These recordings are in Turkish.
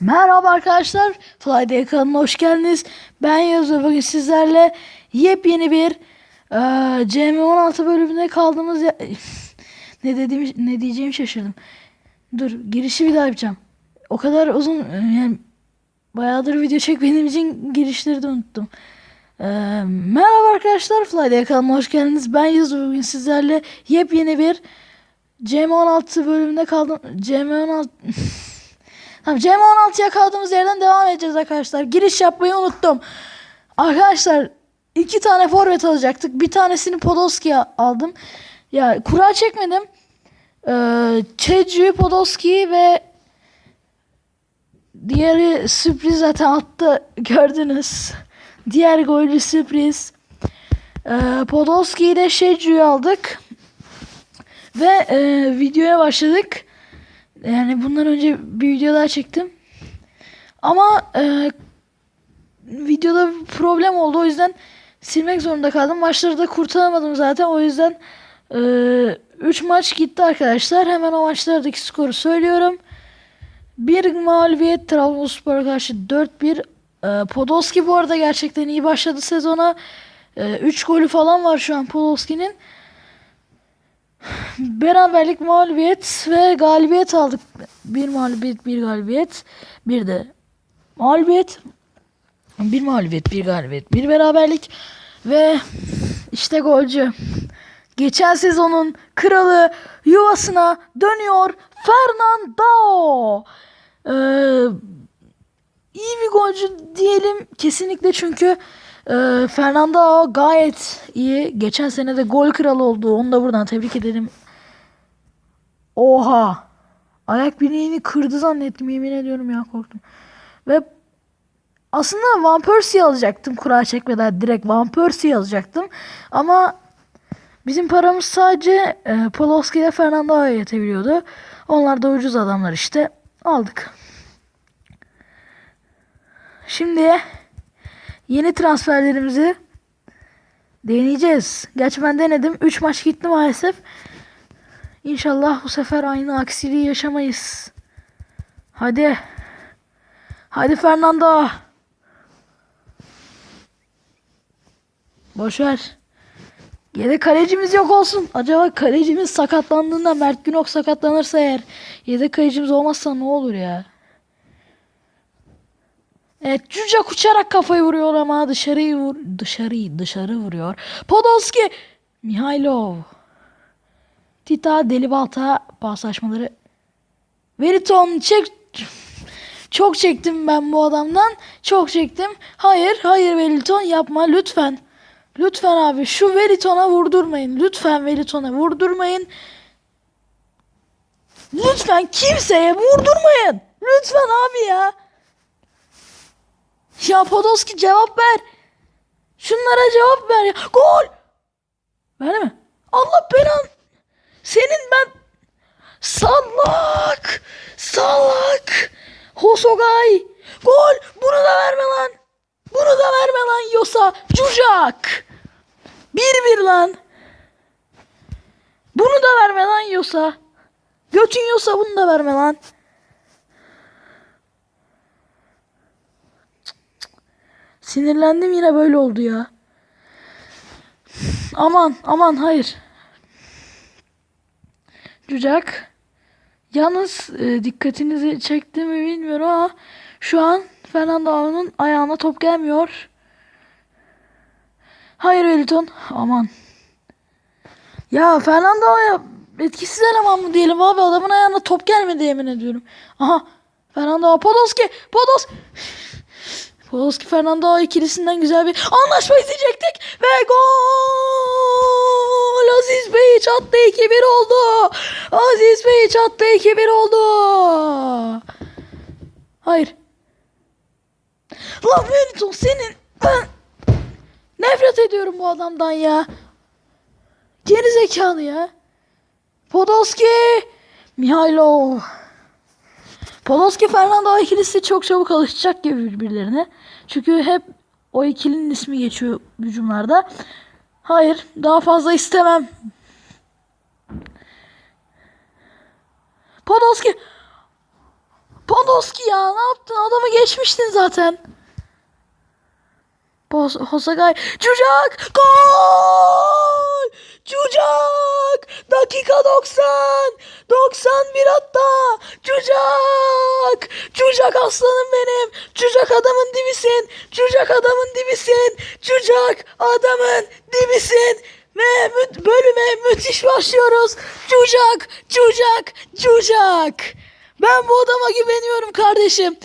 Merhaba arkadaşlar. Flyday kanalına hoş geldiniz. Ben ve bugün sizlerle yepyeni bir eee CM16 bölümünde kaldığımız ya- ne dediğimi ne diyeceğimi şaşırdım. Dur girişi bir daha yapacağım. O kadar uzun yani bayağıdır video çekmediğim için girişleri de unuttum. Eee, merhaba arkadaşlar. Flyday kanalına hoş geldiniz. Ben ve bugün sizlerle yepyeni bir CM16 bölümünde kaldım. CM16 Tamam CM16'ya kaldığımız yerden devam edeceğiz arkadaşlar. Giriş yapmayı unuttum. Arkadaşlar iki tane forvet alacaktık. Bir tanesini Podolski'ye aldım. Ya kura çekmedim. Ee, Çecu, Podolski ve diğeri sürpriz zaten attı gördünüz. Diğer golcü sürpriz. Ee, Podolski ile Şecu'yu aldık. Ve e, videoya başladık. Yani bundan önce bir video daha çektim. Ama e, videoda bir problem oldu. O yüzden silmek zorunda kaldım. Maçları da kurtaramadım zaten. O yüzden 3 maç gitti arkadaşlar. Hemen o maçlardaki skoru söylüyorum. Bir mağlubiyet Trabzonspor'a karşı 4-1. E, Podolski bu arada gerçekten iyi başladı sezona. 3 golü falan var şu an Podolski'nin. Beraberlik mağlubiyet ve galibiyet aldık. Bir mağlubiyet, bir galibiyet. Bir de mağlubiyet. Bir mağlubiyet, bir galibiyet, bir beraberlik. Ve işte golcü. Geçen sezonun kralı yuvasına dönüyor Fernando. Ee, iyi bir golcü diyelim kesinlikle çünkü e, Fernando gayet iyi. Geçen sene de gol kralı oldu. Onu da buradan tebrik edelim. Oha. Ayak bileğini kırdı zannettim. Yemin ediyorum ya korktum. Ve aslında Van Persie alacaktım kura çekmeden. Direkt Van Persie alacaktım. Ama bizim paramız sadece e, Poloski ile Fernando'ya yetebiliyordu. Onlar da ucuz adamlar işte. Aldık. Şimdi yeni transferlerimizi deneyeceğiz. Gerçi ben denedim. 3 maç gitti maalesef. İnşallah bu sefer aynı aksiliği yaşamayız. Hadi. Hadi Fernando. Boşver. Yedek kalecimiz yok olsun. Acaba kalecimiz sakatlandığında Mert Günok sakatlanırsa eğer yedek kalecimiz olmazsa ne olur ya? Evet Cücak uçarak kafayı vuruyor ama dışarıyı vur dışarıyı dışarı vuruyor. Podolski Mihailov Tita Delibalta paslaşmaları Veriton çek çok çektim ben bu adamdan. Çok çektim. Hayır, hayır Veriton yapma lütfen. Lütfen abi şu Veriton'a vurdurmayın. Lütfen Veriton'a vurdurmayın. Lütfen kimseye vurdurmayın. Lütfen abi ya. Ya Podolski cevap ver. Şunlara cevap ver ya. Gol. Ver mi? Allah belan. Senin ben salak. Salak. Hosogay. Gol. Bunu da verme lan. Bunu da verme lan Yosa. Cucak. Bir bir lan. Bunu da verme lan Yosa. Götün Yosa bunu da verme lan. Sinirlendim yine böyle oldu ya. Aman aman hayır. Cucak. Yalnız e, dikkatinizi çekti mi bilmiyorum ama şu an Fernando'nun ayağına top gelmiyor. Hayır Wellington. Aman. Ya Fernando'ya etkisiz eleman mı diyelim abi adamın ayağına top gelmedi yemin ediyorum. Aha Fernando Podolski Podos Podolski Fernando ikilisinden güzel bir anlaşma izleyecektik ve gol Aziz Bey çattı 2-1 oldu. Aziz Bey çattı 2-1 oldu. Hayır. Lan Wellington senin ben nefret ediyorum bu adamdan ya. Geri zekalı ya. Podolski Mihailov Podolski Fernando ikilisi çok çabuk alışacak gibi birbirlerine. Çünkü hep o ikilinin ismi geçiyor hücumlarda. Hayır, daha fazla istemem. Podolski Podolski ya ne yaptın? Adamı geçmiştin zaten. Pos Hosagay. Cucak! Gol! Cucak! Dakika 90! 91 hatta! Cucak aslanım benim! Cucak adamın dibisin! Cucak adamın dibisin! Cucak adamın dibisin! Ve mü- bölüme müthiş başlıyoruz. Cucak! Cucak! Cucak! Ben bu adama güveniyorum kardeşim.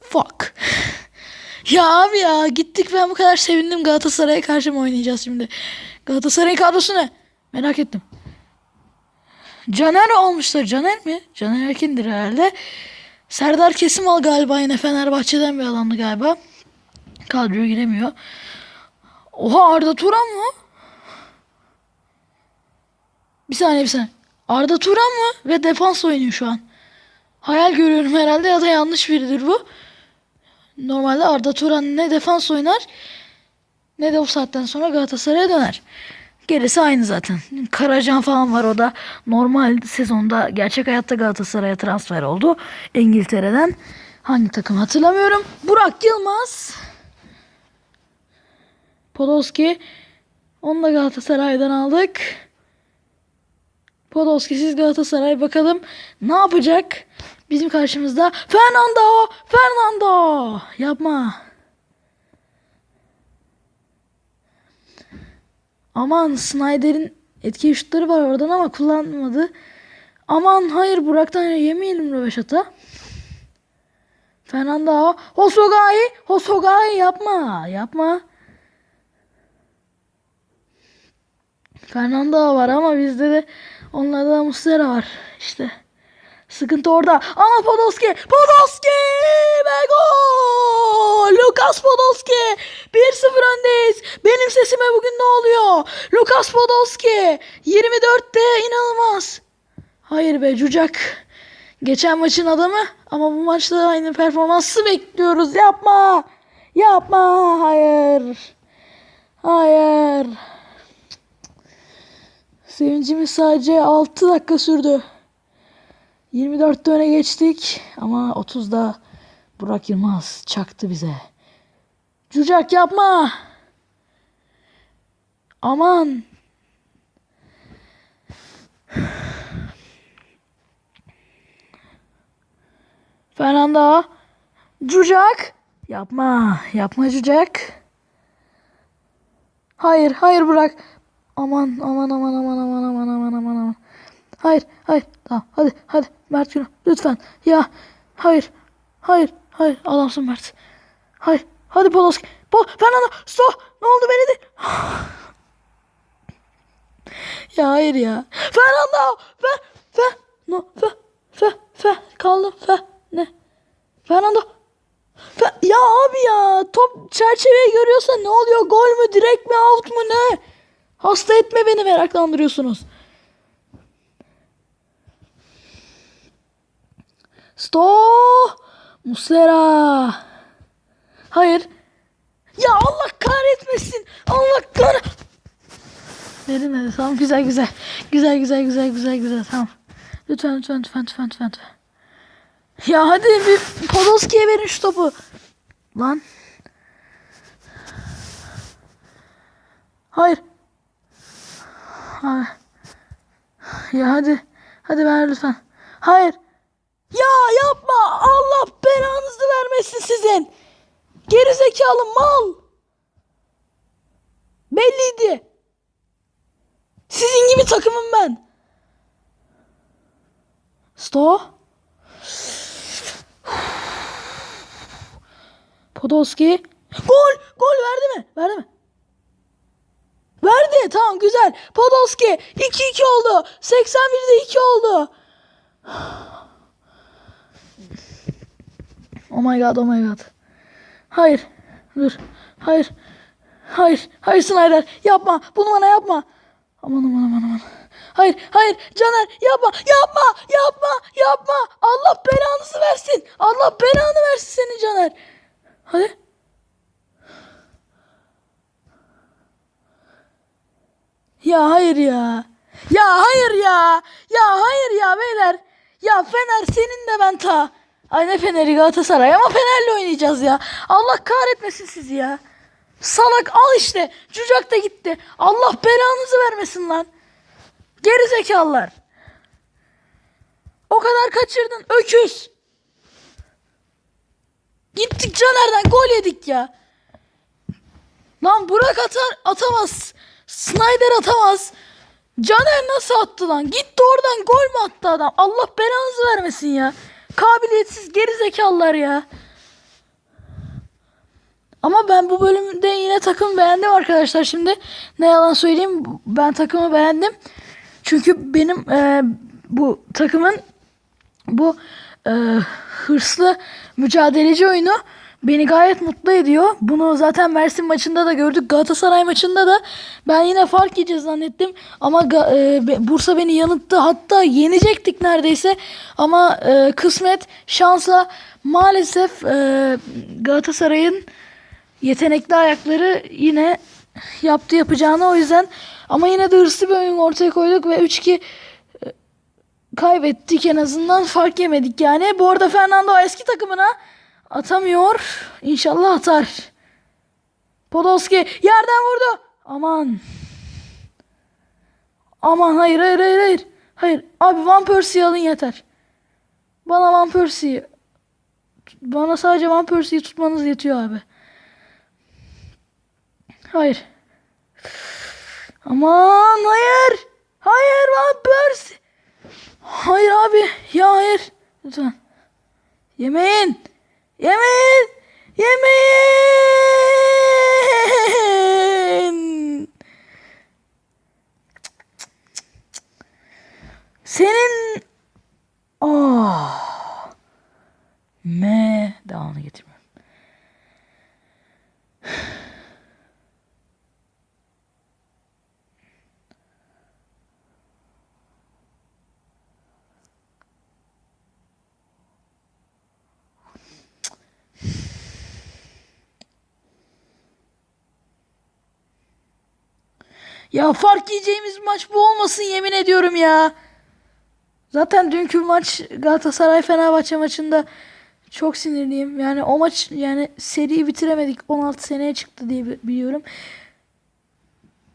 Fuck. Ya abi ya gittik ben bu kadar sevindim Galatasaray'a karşı mı oynayacağız şimdi? Galatasaray'ın kadrosu ne? Merak ettim. Caner olmuşlar. Caner mi? Caner Erkin'dir herhalde. Serdar Kesimal galiba yine Fenerbahçe'den bir adamdı galiba. Kadroya giremiyor. Oha Arda Turan mı? Bir saniye bir saniye. Arda Turan mı? Ve defans oynuyor şu an. Hayal görüyorum herhalde ya da yanlış biridir bu. Normalde Arda Turan ne defans oynar ne de bu saatten sonra Galatasaray'a döner. Gerisi aynı zaten. Karacan falan var o da normal sezonda gerçek hayatta Galatasaray'a transfer oldu. İngiltere'den hangi takım hatırlamıyorum. Burak Yılmaz. Podolski. Onu da Galatasaray'dan aldık. Podolski siz Galatasaray bakalım ne yapacak? Bizim karşımızda Fernando! Fernando! Yapma. Aman Snyder'in etki şutları var oradan ama kullanmadı. Aman hayır Burak'tan yemeyelim röveşata. Fernando. Hosogai! Hosogai yapma. Yapma. Fernando var ama bizde de onlarda da Muslera var. İşte. Sıkıntı orada. Ama Podolski. Podolski ve gol. Lucas Podolski. 1-0 öndeyiz. Benim sesime bugün ne oluyor? Lucas Podolski. 24'te inanılmaz. Hayır be Cucak. Geçen maçın adamı ama bu maçta aynı performansı bekliyoruz. Yapma. Yapma. Hayır. Hayır. Sevincimiz sadece 6 dakika sürdü. 24'te öne geçtik ama 30'da Burak Yılmaz çaktı bize. Cucak yapma. Aman. Fernando. Cucak. Yapma. Yapma Cucak. Hayır, hayır bırak. Aman, aman, aman, aman, aman, aman, aman, aman, aman. Hayır, hayır. Tamam, hadi, hadi. Mert Günah, lütfen. Ya, hayır, hayır, hayır. Adamsın Mert. Hayır, hadi Poloski. Po, Fernando, stop. Ne oldu beni de? ya hayır ya. Fernando, fe, fe, no, fe, fe, fe. Kaldım, fe, ne? Fernando. Fe, ya abi ya, top çerçeveyi görüyorsa ne oluyor? Gol mü, direkt mi, out mu, ne? Hasta etme beni meraklandırıyorsunuz. Stop! Muslera. Hayır. Ya Allah kahretmesin. Allah kah... Verin hadi tamam güzel güzel. Güzel güzel güzel güzel güzel tamam. Lütfen lütfen lütfen lütfen lütfen. lütfen. Ya hadi bir Podolski'ye verin şu topu. Lan. Hayır. Hayır. Ya hadi. Hadi ver lütfen. Hayır. Ya yapma. Allah belanızı vermesin sizin. Gerizekalı mal. Belliydi. Sizin gibi takımım ben. Sto. Podolski. Gol. Gol verdi mi? Verdi mi? Verdi. Tamam güzel. Podolski 2-2 oldu. 81'de 2 oldu. Oh my god, oh my god. Hayır. Dur. Hayır. Hayır. Hayır Snyder. Yapma. Bunu bana yapma. Aman aman aman aman. Hayır. Hayır. Caner yapma. Yapma. Yapma. Yapma. Allah belanızı versin. Allah belanı versin senin Caner. Hadi. Ya hayır ya. Ya hayır ya. Ya hayır ya beyler. Ya Fener senin de ben ta. Ay ne Fener'i Galatasaray ama Fener'le oynayacağız ya. Allah kahretmesin sizi ya. Salak al işte. Cucak da gitti. Allah belanızı vermesin lan. Geri zekalılar. O kadar kaçırdın öküz. Gittik Caner'den gol yedik ya. Lan Burak atar atamaz. Snyder atamaz. Caner nasıl attı lan? Gitti oradan gol mü attı adam? Allah belanızı vermesin ya. Kabiliyetsiz geri zekalılar ya. Ama ben bu bölümde yine takım beğendim arkadaşlar. Şimdi ne yalan söyleyeyim ben takımı beğendim. Çünkü benim e, bu takımın bu e, hırslı mücadeleci oyunu beni gayet mutlu ediyor. Bunu zaten Mersin maçında da gördük. Galatasaray maçında da ben yine fark yiyeceğiz zannettim. Ama e, Bursa beni yanılttı. Hatta yenecektik neredeyse. Ama e, kısmet şansla maalesef e, Galatasaray'ın yetenekli ayakları yine yaptı yapacağını o yüzden ama yine de hırslı bir oyun ortaya koyduk ve 3-2 e, kaybettik en azından fark yemedik yani. Bu arada Fernando eski takımına atamıyor. İnşallah atar. Podolski yerden vurdu. Aman. Aman hayır hayır hayır hayır. Hayır abi Van Persie'yi alın yeter. Bana Van Persie'yi bana sadece Van Persie'yi tutmanız yetiyor abi. Hayır. Aman hayır. Hayır Van Persie. Hayır abi. Ya hayır. Lütfen. Yemeyin. Yemin! Yemin! Senin... Oh! M dağını getirme. Ya fark yiyeceğimiz maç bu olmasın yemin ediyorum ya. Zaten dünkü maç Galatasaray Fenerbahçe maçında çok sinirliyim. Yani o maç yani seriyi bitiremedik. 16 seneye çıktı diye bi- biliyorum.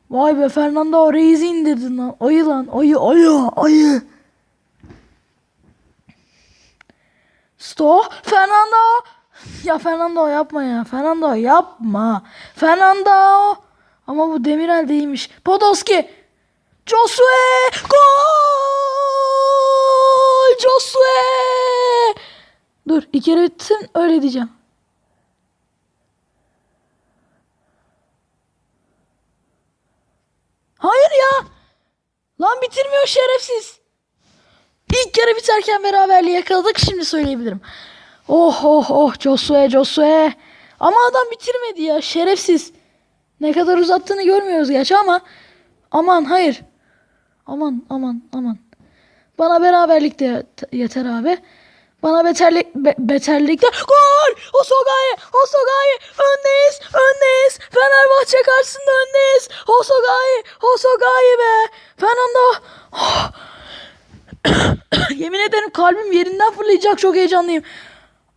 Vay be Fernando Reis'i indirdin lan. Ayı lan. Ayı ayı ayı. Sto Fernando. Ya Fernando yapma ya. Fernando yapma. Fernando. Ama bu Demirel değilmiş. Podolski. Josue. Gol! Josue. Dur iki kere bitsin öyle diyeceğim. Hayır ya. Lan bitirmiyor şerefsiz. İlk kere biterken beraberliği yakaladık şimdi söyleyebilirim. Oh oh oh Josue Josue. Ama adam bitirmedi ya şerefsiz. Ne kadar uzattığını görmüyoruz gerçi ama aman hayır. Aman aman aman. Bana beraberlik de yet- yeter abi. Bana beterlik be- beterlik de gol! Hosogai! Hosogai! Öndeyiz! Öndeyiz! Fenerbahçe karşısında öndeyiz! Hosogai! Hosogai be! Fernando! Oh! Yemin ederim kalbim yerinden fırlayacak çok heyecanlıyım.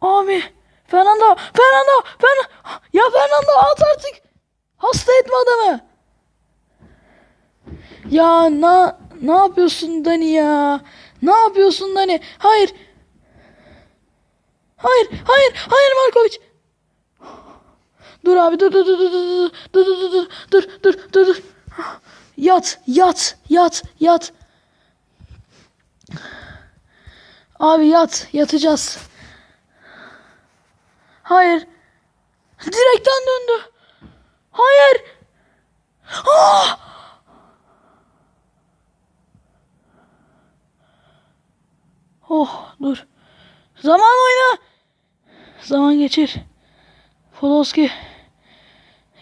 Abi Fernando! Fernando! Fernando! Ya Fernando at artık! Hasta etme adamı! Ya na ne yapıyorsun Dani ya? Ne yapıyorsun Dani? Hayır. Hayır, hayır, hayır Markovic. Dur abi dur dur dur dur dur dur dur dur dur dur dur dur. Yat, yat, yat, yat. Abi yat, yatacağız. Hayır. Direkten döndü. Hayır. Ah! Oh dur. Zaman oyna. Zaman geçir. Podolski.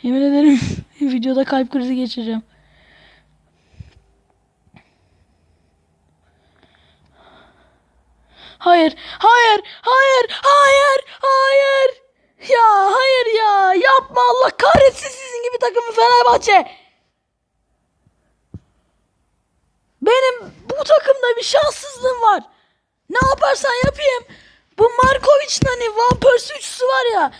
Yemin ederim videoda kalp krizi geçireceğim. Hayır, hayır, hayır, hayır, hayır. Yapma Allah kahretsin sizin gibi takımı Fenerbahçe. Benim bu takımda bir şanssızlığım var. Ne yaparsan yapayım. Bu Markovic'in hani Van Persie var ya.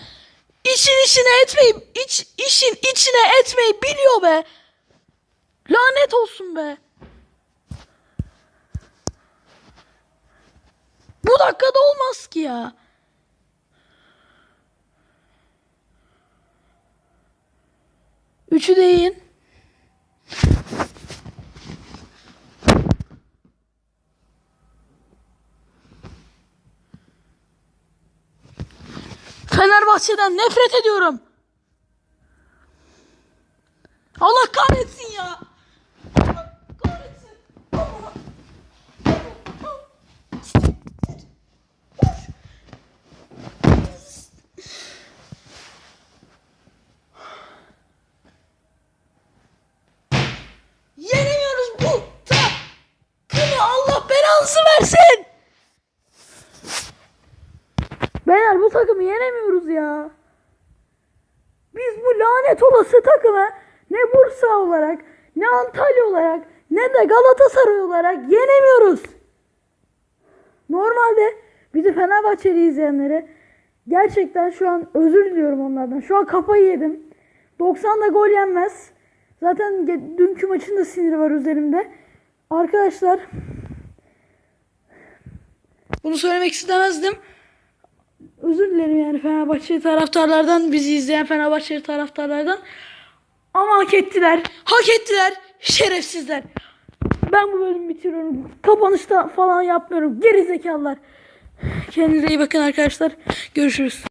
İşin içine etmeyi, iç, işin içine etmeyi biliyor be. Lanet olsun be. Bu dakikada olmaz ki ya. Üçü de yiyin. Fenerbahçe'den nefret ediyorum. Allah kahretsin ya. Allah kahretsin. Allah. Yenemiyoruz bu takımı Allah belanızı versin. Beyler bu takımı yenemiyoruz ya. Biz bu lanet olası takımı ne Bursa olarak, ne Antalya olarak, ne de Galatasaray olarak yenemiyoruz. Normalde bizi Fenerbahçeli izleyenlere gerçekten şu an özür diliyorum onlardan. Şu an kafayı yedim. 90'da gol yenmez. Zaten dünkü maçın da siniri var üzerimde. Arkadaşlar bunu söylemek istemezdim. Özür dilerim yani Fenerbahçe taraftarlardan, bizi izleyen Fenerbahçeli taraftarlardan. Ama hak ettiler. Hak ettiler. Şerefsizler. Ben bu bölümü bitiriyorum. Kapanışta falan yapmıyorum. Geri zekalılar. Kendinize iyi bakın arkadaşlar. Görüşürüz.